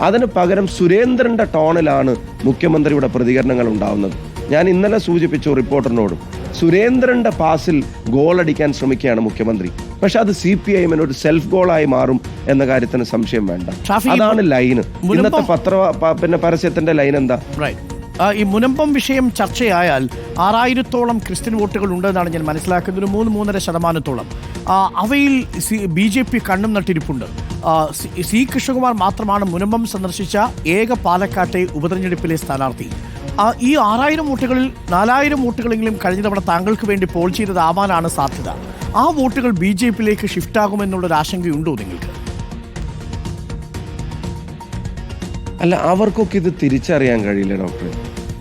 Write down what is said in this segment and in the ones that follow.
അതിന് പകരം സുരേന്ദ്രന്റെ ടോണിലാണ് മുഖ്യമന്ത്രിയുടെ പ്രതികരണങ്ങൾ ഉണ്ടാവുന്നത്. ഞാൻ ഇന്നലെ സൂചിപ്പിച്ച റിപ്പോർട്ടറിനോടും. സുരേന്ദ്രന്റെ പാസിൽ ഗോളടിക്കാൻ ശ്രമിക്കുകയാണ് മുഖ്യമന്ത്രി. പക്ഷെ അത് സി പി ഐഎമ്മിന് ഒരു സെൽഫ് ഗോളായി മാറും എന്ന കാര്യത്തിന് സംശയം വേണ്ട. അതാണ് ലൈന്. ഇന്നത്തെ പത്ര പിന്നെ പരസ്യത്തിന്റെ ലൈൻ എന്താ? ഈ മുനമ്പം വിഷയം ചർച്ചയായാൽ ആറായിരത്തോളം ക്രിസ്ത്യൻ വോട്ടുകൾ ഉണ്ടെന്നാണ് ഞാൻ മനസ്സിലാക്കുന്നത്. ഒരു മൂന്ന് മൂന്നര ശതമാനത്തോളം. അവയിൽ ബി ജെ പി കണ്ണും നട്ടിരിപ്പുണ്ട്. സി- കൃഷ്ണകുമാർ മാത്രമാണ് മുനമ്പം സന്ദർശിച്ച ഏക പാലക്കാട്ടെ ഉപതെരഞ്ഞെടുപ്പിലെ സ്ഥാനാർത്ഥി. ഈ ആറായിരം വോട്ടുകളിൽ നാലായിരം വോട്ടുകളെങ്കിലും കഴിഞ്ഞ തവണ താങ്കൾക്ക് വേണ്ടി പോൾ ചെയ്തതാവാനാണ് സാധ്യത. ആ വോട്ടുകൾ ബി ജെ പിയിലേക്ക് ഷിഫ്റ്റ് ആകുമെന്നുള്ളൊരു ആശങ്കയുണ്ടോ നിങ്ങൾക്ക്? അല്ല അവർക്കൊക്കെ ഇത് തിരിച്ചറിയാൻ കഴിയില്ല ഡോക്ടർ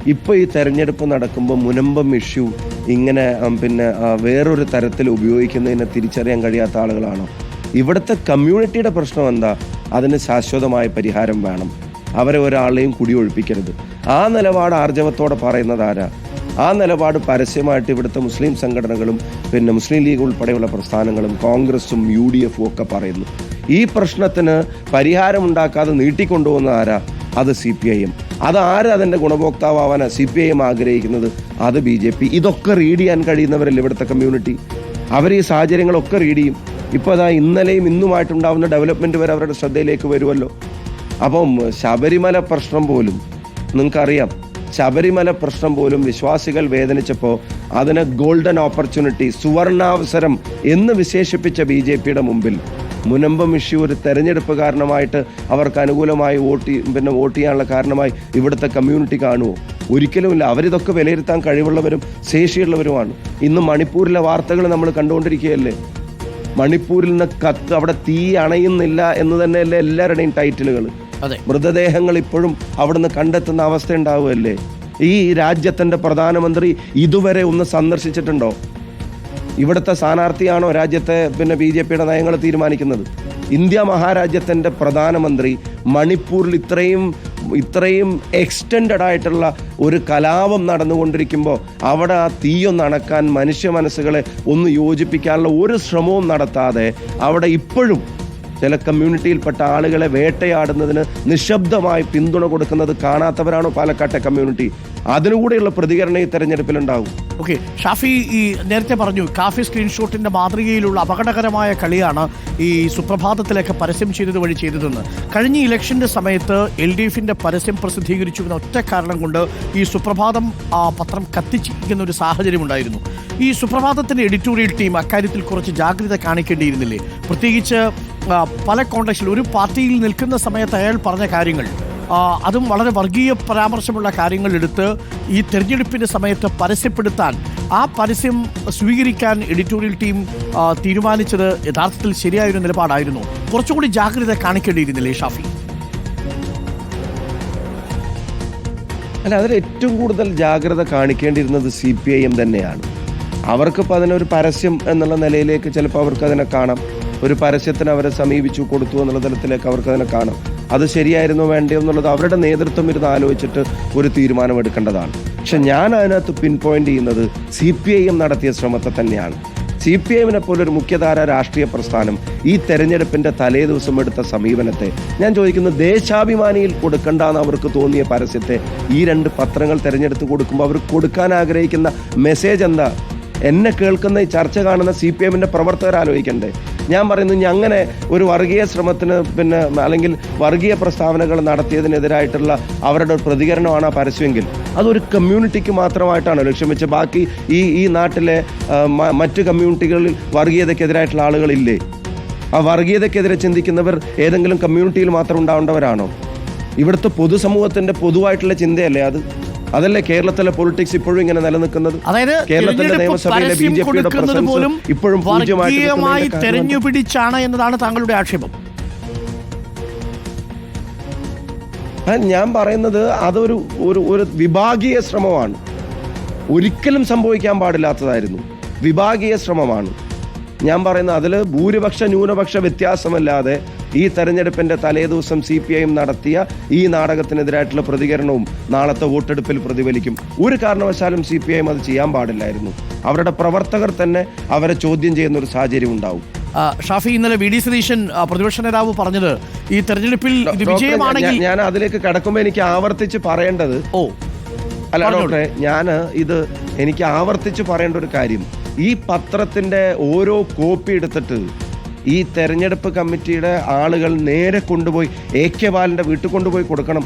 ഇപ്പൊ ഈ തെരഞ്ഞെടുപ്പ് നടക്കുമ്പോൾ മുനമ്പം ഇഷ്യൂ ഇങ്ങനെ പിന്നെ വേറൊരു തരത്തിൽ ഉപയോഗിക്കുന്നതിനെ തിരിച്ചറിയാൻ കഴിയാത്ത ആളുകളാണോ? ഇവിടുത്തെ കമ്മ്യൂണിറ്റിയുടെ പ്രശ്നം എന്താ? അതിന് ശാശ്വതമായ പരിഹാരം വേണം. അവരെ ഒരാളെയും കുടിയൊഴിപ്പിക്കരുത് ആ നിലപാട് ആർജവത്തോടെ പറയുന്നത് ആരാ? ആ നിലപാട് പരസ്യമായിട്ട് ഇവിടുത്തെ മുസ്ലിം സംഘടനകളും പിന്നെ മുസ്ലിം ലീഗ് ഉൾപ്പെടെയുള്ള പ്രസ്ഥാനങ്ങളും കോൺഗ്രസും യു ഡി എഫും ഒക്കെ പറയുന്നു. ഈ പ്രശ്നത്തിന് പരിഹാരം ഉണ്ടാക്കാതെ നീട്ടിക്കൊണ്ടുപോകുന്ന ആരാ? അത് സി പി ഐ എം. അത് ആര് അതിന്റെ ഗുണഭോക്താവാനാ സി പി ഐ എം ആഗ്രഹിക്കുന്നത്? അത് ബി ജെ പി. ഇതൊക്കെ റീഡ് ചെയ്യാൻ കഴിയുന്നവരല്ലേ ഇവിടുത്തെ കമ്മ്യൂണിറ്റി അവർ ഈ സാഹചര്യങ്ങളൊക്കെ റീഡ് ചെയ്യും. ഇപ്പോൾ അതാ ഇന്നലെയും ഇന്നുമായിട്ടുണ്ടാവുന്ന ഡെവലപ്മെന്റ് വരെ അവരുടെ ശ്രദ്ധയിലേക്ക് വരുമല്ലോ. അപ്പം ശബരിമല പ്രശ്നം പോലും നിങ്ങൾക്കറിയാം. ശബരിമല പ്രശ്നം പോലും വിശ്വാസികൾ വേദനിച്ചപ്പോൾ അതിനെ ഗോൾഡൻ ഓപ്പർച്യൂണിറ്റി സുവർണാവസരം എന്ന് വിശേഷിപ്പിച്ച ബി ജെ പിയുടെ മുമ്പിൽ. മുനമ്പം ഇഷ്യൂ ഒരു തെരഞ്ഞെടുപ്പ് കാരണമായിട്ട് അവർക്ക് അനുകൂലമായി വോട്ട് പിന്നെ വോട്ട് ചെയ്യാനുള്ള കാരണമായി ഇവിടുത്തെ കമ്മ്യൂണിറ്റി കാണുമോ ഒരിക്കലുമില്ല അവരിതൊക്കെ വിലയിരുത്താൻ കഴിവുള്ളവരും ശേഷിയുള്ളവരുമാണ്. ഇന്ന് മണിപ്പൂരിലെ വാർത്തകൾ നമ്മൾ കണ്ടുകൊണ്ടിരിക്കുകയല്ലേ? മണിപ്പൂരിൽ നിന്ന് കത്ത് അവിടെ തീ അണയുന്നില്ല എന്ന് തന്നെയല്ലേ എല്ലാവരുടെയും ടൈറ്റിലുകൾ. മൃതദേഹങ്ങൾ ഇപ്പോഴും അവിടുന്ന് കണ്ടെത്തുന്ന അവസ്ഥ ഉണ്ടാവുമല്ലേ ഈ രാജ്യത്തിന്റെ പ്രധാനമന്ത്രി ഇതുവരെ ഒന്ന് സന്ദർശിച്ചിട്ടുണ്ടോ? ഇവിടുത്തെ സ്ഥാനാർത്ഥിയാണോ രാജ്യത്തെ പിന്നെ ബി ജെ പിയുടെ നയങ്ങൾ തീരുമാനിക്കുന്നത്? ഇന്ത്യ മഹാരാജ്യത്തിന്റെ പ്രധാനമന്ത്രി മണിപ്പൂരിൽ ഇത്രയും ഇത്രയും എക്സ്റ്റെൻഡഡ് ആയിട്ടുള്ള ഒരു കലാപം നടന്നുകൊണ്ടിരിക്കുമ്പോൾ അവിടെ ആ തീയൊന്ന് അണക്കാൻ മനുഷ്യ മനസ്സുകളെ ഒന്ന് യോജിപ്പിക്കാനുള്ള ഒരു ശ്രമവും നടത്താതെ അവിടെ ഇപ്പോഴും ചില കമ്മ്യൂണിറ്റിയിൽപ്പെട്ട ആളുകളെ വേട്ടയാടുന്നതിന് നിശബ്ദമായി പിന്തുണ കൊടുക്കുന്നത് കാണാത്തവരാണോ പാലക്കാട്ടെ കമ്മ്യൂണിറ്റി? അതിനുകൂടെയുള്ള പ്രതികരണം ഈ തെരഞ്ഞെടുപ്പിലുണ്ടാവും. ഓക്കെ ഷാഫി ഈ നേരത്തെ പറഞ്ഞു കാഫി സ്ക്രീൻഷോട്ടിന്റെ മാതൃകയിലുള്ള അപകടകരമായ കളിയാണ് ഈ സുപ്രഭാതത്തിലേക്ക് പരസ്യം ചെയ്തത് വഴി ചെയ്തതെന്ന്. കഴിഞ്ഞ ഇലക്ഷന്റെ സമയത്ത് എൽ ഡി എഫിന്റെ പരസ്യം പ്രസിദ്ധീകരിച്ചു എന്ന ഒറ്റ കാരണം കൊണ്ട് ഈ സുപ്രഭാതം ആ, പത്രം കത്തിച്ചിരിക്കുന്ന ഒരു സാഹചര്യം ഉണ്ടായിരുന്നു ഈ സുപ്രഭാതത്തിന്റെ എഡിറ്റോറിയൽ ടീം അക്കാര്യത്തിൽ കുറച്ച് ജാഗ്രത കാണിക്കേണ്ടിയിരുന്നില്ലേ? പ്രത്യേകിച്ച് പല കോണ്ടക്സ്റ്റിൽ ഒരു പാർട്ടിയിൽ നിൽക്കുന്ന സമയത്ത് അയാൾ പറഞ്ഞ കാര്യങ്ങൾ അതും വളരെ വർഗീയ പരാമർശമുള്ള കാര്യങ്ങൾ എടുത്ത് ഈ തെരഞ്ഞെടുപ്പിന്റെ സമയത്ത് പരസ്യപ്പെടുത്താൻ ആ പരസ്യം സ്വീകരിക്കാൻ എഡിറ്റോറിയൽ ടീം തീരുമാനിച്ചത് യഥാർത്ഥത്തിൽ ശരിയായ ഒരു നിലപാടായിരുന്നു. കുറച്ചുകൂടി ജാഗ്രത കാണിക്കേണ്ടിയിരുന്നില്ലേ ഷാഫി? അല്ല അതിൽ ഏറ്റവും കൂടുതൽ ജാഗ്രത കാണിക്കേണ്ടിയിരുന്നത് സി പി ഐ എം തന്നെയാണ്. അവർക്കിപ്പോൾ അതിനൊരു പരസ്യം എന്നുള്ള നിലയിലേക്ക് ചിലപ്പോൾ അവർക്ക് അതിനെ കാണാം. ഒരു പരസ്യത്തിന് അവരെ സമീപിച്ചു കൊടുത്തു എന്നുള്ള തലത്തിലേക്ക് അവർക്ക് അതിനെ കാണാം. അത് ശരിയായിരുന്നോ വേണ്ടയോ എന്നുള്ളത് അവരുടെ നേതൃത്വം ഇരുന്ന് ആലോചിച്ചിട്ട് ഒരു തീരുമാനമെടുക്കേണ്ടതാണ്. പക്ഷെ ഞാൻ അതിനകത്ത് പിൻ പോയിന്റ് ചെയ്യുന്നത് സി പി ഐ എം നടത്തിയ ശ്രമത്തെ തന്നെയാണ്. സി പി ഐഎമ്മിനെ പോലൊരു മുഖ്യധാര രാഷ്ട്രീയ പ്രസ്ഥാനം ഈ തെരഞ്ഞെടുപ്പിന്റെ തലേ ദിവസം എടുത്ത സമീപനത്തെ ഞാൻ ചോദിക്കുന്നത് ദേശാഭിമാനിയിൽ കൊടുക്കണ്ടെന്ന് അവർക്ക് തോന്നിയ പരസ്യത്തെ ഈ രണ്ട് പത്രങ്ങൾ തിരഞ്ഞെടുത്ത് കൊടുക്കുമ്പോൾ അവർ കൊടുക്കാൻ ആഗ്രഹിക്കുന്ന മെസ്സേജ് എന്താ? എന്നെ കേൾക്കുന്ന ഈ ചർച്ച കാണുന്ന സി പി എമ്മിന്റെ പ്രവർത്തകർ ആലോചിക്കണ്ടേ? ഞാൻ പറയുന്നു ഇനി അങ്ങനെ ഒരു വർഗീയ ശ്രമത്തിന് പിന്നെ അല്ലെങ്കിൽ വർഗീയ പ്രസ്താവനകൾ നടത്തിയതിനെതിരായിട്ടുള്ള അവരുടെ പ്രതികരണമാണ് ആ പരസ്യമെങ്കിൽ. അതൊരു കമ്മ്യൂണിറ്റിക്ക് മാത്രമായിട്ടാണ് ലക്ഷ്യം വെച്ച് ബാക്കി ഈ ഈ നാട്ടിലെ മറ്റ് കമ്മ്യൂണിറ്റികളിൽ വർഗീയതയ്ക്കെതിരായിട്ടുള്ള ആളുകളില്ലേ? ആ വർഗീയതയ്ക്കെതിരെ ചിന്തിക്കുന്നവർ ഏതെങ്കിലും കമ്മ്യൂണിറ്റിയിൽ മാത്രം ഉണ്ടാവേണ്ടവരാണോ? ഇവിടുത്തെ പൊതുസമൂഹത്തിന്റെ പൊതുവായിട്ടുള്ള ചിന്തയല്ലേ അത്? അതല്ലേ കേരളത്തിലെ പൊളിറ്റിക്സ് ഇപ്പോഴും ഇങ്ങനെ നിലനിൽക്കുന്നത്? അതായത് കേരളത്തിലെ നിയമസഭയിലെ ബി ജെ പിയുടെ പോലും ഇപ്പോഴും പിടിച്ചാണ് എന്നതാണ് താങ്കളുടെ ആക്ഷേപം. ഞാൻ പറയുന്നത് അതൊരു ഒരു ഒരു വിഭാഗീയ ശ്രമമാണ്. ഒരിക്കലും സംഭവിക്കാൻ പാടില്ലാത്തതായിരുന്നു. വിഭാഗീയ ശ്രമമാണ്. ഞാൻ പറയുന്നത് അതിൽ ഭൂരിപക്ഷ ന്യൂനപക്ഷ വ്യത്യാസമല്ലാതെ ഈ തെരഞ്ഞെടുപ്പിന്റെ തലേദിവസം സി പി ഐ എം നടത്തിയ ഈ നാടകത്തിനെതിരായിട്ടുള്ള പ്രതികരണവും നാളത്തെ വോട്ടെടുപ്പിൽ പ്രതിഫലിക്കും. ഒരു കാരണവശാലും സി പി ഐ എം അത് ചെയ്യാൻ പാടില്ലായിരുന്നു. അവരുടെ പ്രവർത്തകർ തന്നെ അവരെ ചോദ്യം ചെയ്യുന്ന ഒരു സാഹചര്യം ഉണ്ടാവും. ഷാഫി ഇന്നലെ വി ഡി സതീശൻ പ്രതിപക്ഷ നേതാവ് പറഞ്ഞത് ഈ തെരഞ്ഞെടുപ്പിൽ വിജയമാണെങ്കിൽ ഞാൻ- അതിലേക്ക് കടക്കുമ്പോൾ എനിക്ക് ആവർത്തിച്ച് പറയേണ്ടത് ഓ അല്ല. ഡോക്ടറെ ഞാൻ ഇത് എനിക്ക് ആവർത്തിച്ച് പറയേണ്ട ഒരു കാര്യം. ഈ പത്രത്തിന്റെ ഓരോ കോപ്പി എടുത്തിട്ട് ഈ തെരഞ്ഞെടുപ്പ് കമ്മിറ്റിയുടെ ആളുകൾ നേരെ കൊണ്ടുപോയി എ കെ ബാലന്റെ വീട്ടിൽ കൊണ്ടുപോയി കൊടുക്കണം.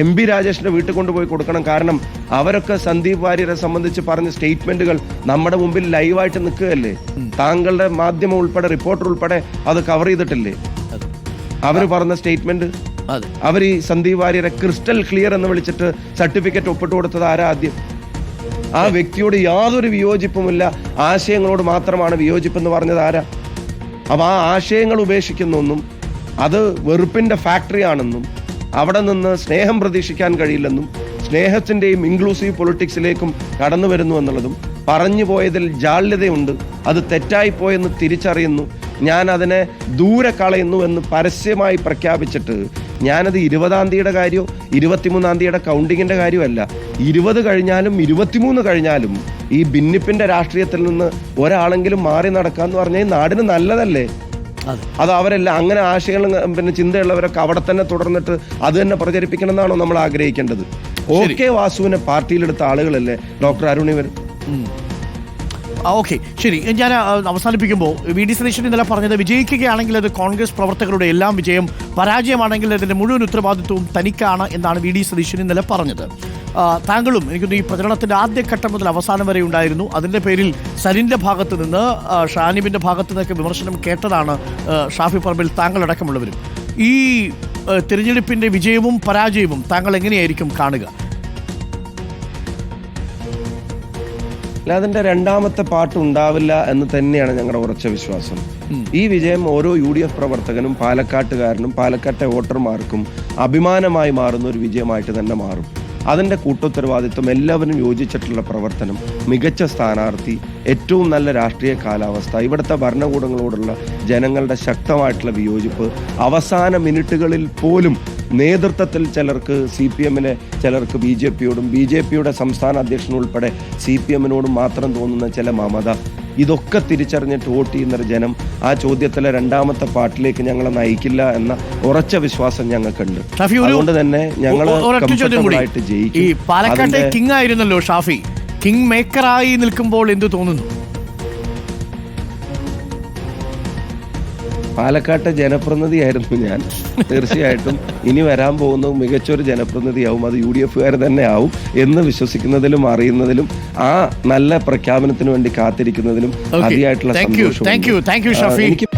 എം ബി രാജേഷിന്റെ വീട്ടിൽ കൊണ്ടുപോയി കൊടുക്കണം. കാരണം അവരൊക്കെ സന്ദീപ് വാര്യരെ സംബന്ധിച്ച് പറഞ്ഞ സ്റ്റേറ്റ്മെന്റുകൾ നമ്മുടെ മുമ്പിൽ ലൈവായിട്ട് നിൽക്കുകയല്ലേ? താങ്കളുടെ മാധ്യമം ഉൾപ്പെടെ റിപ്പോർട്ടർ ഉൾപ്പെടെ അത് കവർ ചെയ്തിട്ടില്ലേ? അവർ പറഞ്ഞ സ്റ്റേറ്റ്മെന്റ് അവർ ഈ സന്ദീപ് വാര്യരെ ക്രിസ്റ്റൽ ക്ലിയർ എന്ന് വിളിച്ചിട്ട് സർട്ടിഫിക്കറ്റ് ഒപ്പിട്ട് കൊടുത്തത് ആരാ ആദ്യം? ആ വ്യക്തിയോട് യാതൊരു വിയോജിപ്പുമില്ല. ആശയങ്ങളോട് മാത്രമാണ് വിയോജിപ്പ് എന്ന് പറഞ്ഞത് ആരാ? അപ്പൊ ആ ആശയങ്ങൾ ഉപേക്ഷിക്കുന്നെന്നും അത് വെറുപ്പിന്റെ ഫാക്ടറിയാണെന്നും അവിടെ നിന്ന് സ്നേഹം പ്രതീക്ഷിക്കാൻ കഴിയില്ലെന്നും സ്നേഹത്തിന്റെയും ഇൻക്ലൂസീവ് പൊളിറ്റിക്സിലേക്കും കടന്നു വരുന്നു എന്നുള്ളതും പറഞ്ഞു പോയതിൽ ജാള്യതയുണ്ട് അത് തെറ്റായിപ്പോയെന്ന് തിരിച്ചറിയുന്നു ഞാൻ അതിനെ ദൂരെ കളയുന്നു എന്ന് പരസ്യമായി പ്രഖ്യാപിച്ചിട്ട് ഞാനത് ഇരുപതാം തീയതിയുടെ കാര്യമോ ഇരുപത്തിമൂന്നാം തീയതിയുടെ കൗണ്ടിങ്ങിന്റെ കാര്യമല്ല. ഇരുപത് കഴിഞ്ഞാലും ഇരുപത്തിമൂന്ന് കഴിഞ്ഞാലും ഈ ഭിന്നിപ്പിന്റെ രാഷ്ട്രീയത്തിൽ നിന്ന് ഒരാളെങ്കിലും മാറി നടക്കാന്ന് പറഞ്ഞാൽ ഈ നാടിന് നല്ലതല്ലേ? അതെ. അവരെല്ലാം അങ്ങനെ ആശയങ്ങളും പിന്നെ ചിന്തയുള്ളവരൊക്കെ അവിടെ തന്നെ തുടർന്നിട്ട് അത് തന്നെ പ്രചരിപ്പിക്കണം എന്നാണോ നമ്മൾ ആഗ്രഹിക്കേണ്ടത്? ഓ കെ വാസുവിനെ പാർട്ടിയിലെടുത്ത ആളുകളല്ലേ? ഡോക്ടർ അരുണിവർ ഓക്കെ. ശരി. ഞാൻ അവസാനിപ്പിക്കുമ്പോൾ വി ഡി സതീശൻ ഇന്നലെ പറഞ്ഞത് വിജയിക്കുകയാണെങ്കിൽ അത് കോൺഗ്രസ് പ്രവർത്തകരുടെ എല്ലാം വിജയം പരാജയമാണെങ്കിൽ അതിന്റെ മുഴുവൻ ഉത്തരവാദിത്വവും തനിക്കാണ് എന്നാണ് വി ഡി സതീശൻ ഇന്നലെ പറഞ്ഞത്. താങ്കളും എനിക്കൊന്ന് ഈ പ്രചരണത്തിന്റെ ആദ്യഘട്ടം മുതൽ അവസാനം വരെ ഉണ്ടായിരുന്നു. അതിന്റെ പേരിൽ സലിന്റെ ഭാഗത്ത് നിന്ന് ഷാനിബിന്റെ ഭാഗത്ത് നിന്നൊക്കെ വിമർശനം കേട്ടതാണ് ഷാഫി പറമ്പിൽ താങ്കളടക്കമുള്ളവരും. ഈ തിരഞ്ഞെടുപ്പിന്റെ വിജയവും പരാജയവും താങ്കൾ എങ്ങനെയായിരിക്കും കാണുക? അല്ല അതിന്റെ രണ്ടാമത്തെ പാട്ട് ഉണ്ടാവില്ല എന്ന് തന്നെയാണ് ഞങ്ങളുടെ ഉറച്ച വിശ്വാസം. ഈ വിജയം ഓരോ യു ഡി എഫ് പ്രവർത്തകനും പാലക്കാട്ടുകാരനും പാലക്കാട്ടെ വോട്ടർമാർക്കും അഭിമാനമായി മാറുന്ന ഒരു വിജയമായിട്ട് തന്നെ മാറും. അതിന്റെ കൂട്ടുത്തരവാദിത്വം എല്ലാവരും യോജിച്ചിട്ടുള്ള പ്രവർത്തനം മികച്ച സ്ഥാനാർത്ഥി ഏറ്റവും നല്ല രാഷ്ട്രീയ കാലാവസ്ഥ ഇവിടുത്തെ ഭരണകൂടങ്ങളോടുള്ള ജനങ്ങളുടെ ശക്തമായിട്ടുള്ള വിയോജിപ്പ് അവസാന മിനിറ്റുകളിൽ പോലും നേതൃത്വത്തിൽ ചിലർക്ക് സി പി എമ്മിന് ചിലർക്ക് ബി ജെ പിയോടും ബി ജെ പിയുടെ സംസ്ഥാന അധ്യക്ഷനുൾപ്പെടെ സി പി എമ്മിനോടും മാത്രം തോന്നുന്ന ചില മമത. ഇതൊക്കെ തിരിച്ചറിഞ്ഞിട്ട് വോട്ട് ചെയ്യുന്നൊരു ജനം ആ ചോദ്യത്തിലെ രണ്ടാമത്തെ പാട്ടിലേക്ക് ഞങ്ങളെ നയിക്കില്ല എന്ന ഉറച്ച വിശ്വാസം ഞങ്ങൾക്കുണ്ട്. അതുകൊണ്ട് തന്നെ ഞങ്ങൾ ആയിട്ട് ജയിക്കും. പാലക്കാട്ടെ കിങ് ആയിരുന്നല്ലോ ഷാഫി. കിങ് മേക്കറായി നിൽക്കുമ്പോൾ എന്ത് തോന്നുന്നു? പാലക്കാട്ടെ ജനപ്രതിനിധിയായിരുന്നു ഞാൻ. തീർച്ചയായിട്ടും ഇനി വരാൻ പോകുന്ന മികച്ചൊരു ജനപ്രതിനിധിയാവും. അത് യു ഡി എഫുകാർ തന്നെ ആവും എന്ന് വിശ്വസിക്കുന്നതിലും അറിയുന്നതിലും ആ നല്ല പ്രഖ്യാപനത്തിന് വേണ്ടി കാത്തിരിക്കുന്നതിലും. അതിയായിട്ടുള്ള സന്തോഷം. എനിക്ക്